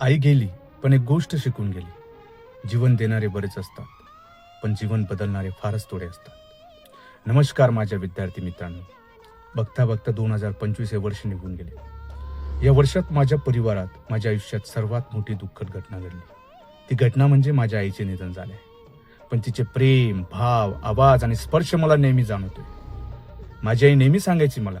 आई गेली पण एक गोष्ट शिकून गेली. जीवन देणारे बरेच असतात पण जीवन बदलणारे फारच थोडे असतात. नमस्कार माझ्या विद्यार्थी मित्रांनो. बघता बघता दोन हजार पंचवीस हे वर्ष निघून गेले. या वर्षात माझ्या परिवारात माझ्या आयुष्यात सर्वात मोठी दुःखद घटना घडली. ती घटना म्हणजे माझ्या आईचे निधन झाले. पण तिचे प्रेम भाव आवाज आणि स्पर्श मला नेहमी जाणवतोय. माझी आई नेहमी सांगायची मला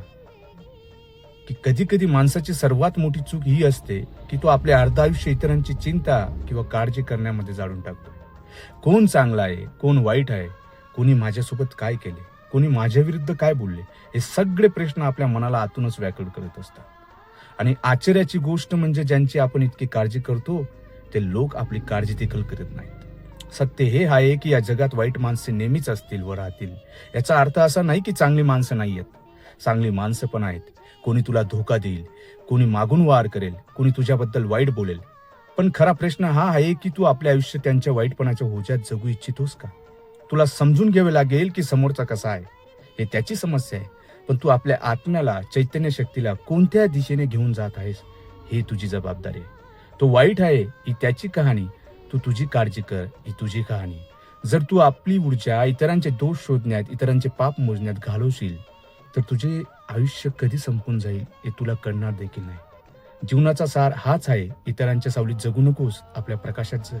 की कधी कधी माणसाची सर्वात मोठी चूक ही असते की तो आपले अर्ध आयुष्य इतरांची चिंता किंवा काळजी करण्यामध्ये जाळून टाकतो. कोण चांगला आहे? कोण वाईट आहे? कोणी माझ्यासोबत काय केले? कोणी माझ्या विरुद्ध काय बोलले? हे सगळे प्रश्न आपल्या मनाला आतूनच व्याकुळ करत असतात. आणि आश्चर्याची गोष्ट म्हणजे ज्यांची आपण इतकी काळजी करतो ते लोक आपली काळजी देखील करत नाहीत. सत्य हे आहे की या जगात वाईट माणसे नेहमीच असतील व राहतील. याचा अर्थ असा नाही की चांगली माणसं नाही आहेत चांगली माणसं पण आहेत. कोणी तुला धोका देईल कोणी मागून वार करेल कोणी तुझ्याबद्दल वाईट बोलेल. पण खरा प्रश्न हा आहे की तू आपले आयुष्य त्यांच्या वाईटपणाच्या होज्यात जगू इच्छितोस का? तुला समजून घ्यावे लागेल की समोरचा कसा आहे. हे त्याची समस्या आहे. पण तू आपल्या आत्म्याला चैतन्य शक्तीला कोणत्या दिशेने घेऊन जात आहेस हे तुझी जबाबदारी आहे. तो वाईट आहे ही त्याची कहाणी. तू तुझी काळजी कर ही तुझी कहाणी. जर तू आपली ऊर्जा इतरांचे दोष शोधण्यात इतरांचे पाप मोजण्यात घालवशील तर तुझे आयुष्य कधी संपून जाईल हे तुला कळणार देखील नाही. जीवनाचा सार हाच आहे इतरांच्या सावलीत जगू नकोस आपल्या प्रकाशात जग.